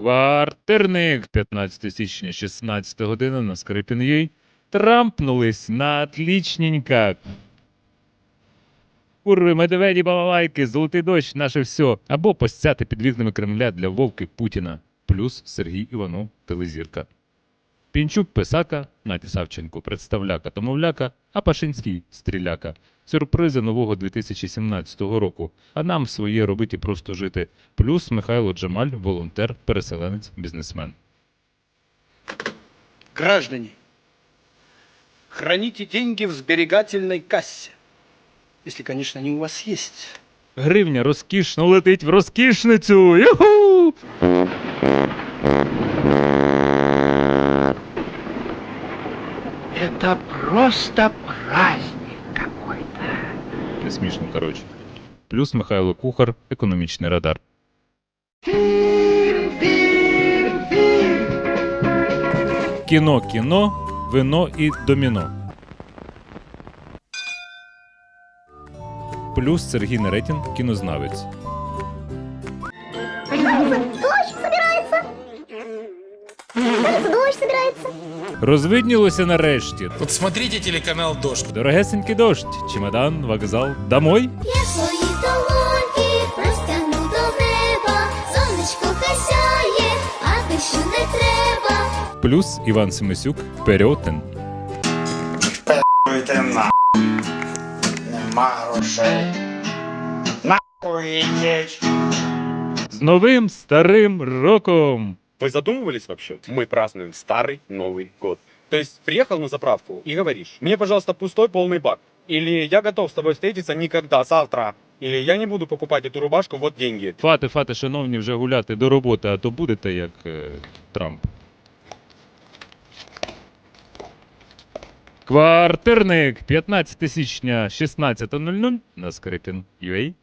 Квартирник 15 січня 16 година на Скрипін'ї. трампнулись на отличненько. Курви, медведі, балалайки, золотий дощ, наше все. Або постяти під вікнами Кремля для Вовки Путіна. Плюс Сергій Іванов, телезірка. Пінчук Писака, Наті Савченко представляка та мовляка, а Пашинський стріляка. Сюрпризи нового 2017 року. А нам своє робити просто жити. Плюс Михайло Джамаль, волонтер, переселенець, бізнесмен. Граждане, храните деньги в сберегательной кассе. Если, конечно, они у вас есть. Гривня розкішно летить в розкішницю. Юху! Это просто праздник какой-то. Не смішно, коротше. Плюс Михайло Кухар, економічний радар. Кіно, кіно, вино і доміно. Плюс Сергій Неретін, кінознавець. Дождь собирается. Розвиднілося нарешті. Вот смотрите телеканал «Дождь». Дорогесенький дощ, чемодан, вокзал, домой. Я свої долоньки простягну до неба. Сонечко хай а дощу не треба. Плюс Іван Семисюк, Переотен. Йти на. Нема грошей. Нахуй ідіть. З новим старим роком. Вы задумывались вообще? Мы празднуем старый Новый год. То есть приехал на заправку и говоришь, мне, пожалуйста, пустой полный бак. Или я готов с тобой встретиться никогда, завтра. Или я не буду покупать эту рубашку, вот деньги. Фати, фати, шановні, вже гуляти до роботи, а то будете як е, Трамп. Квартирник 15 січня 16.00 на Скрипін.ua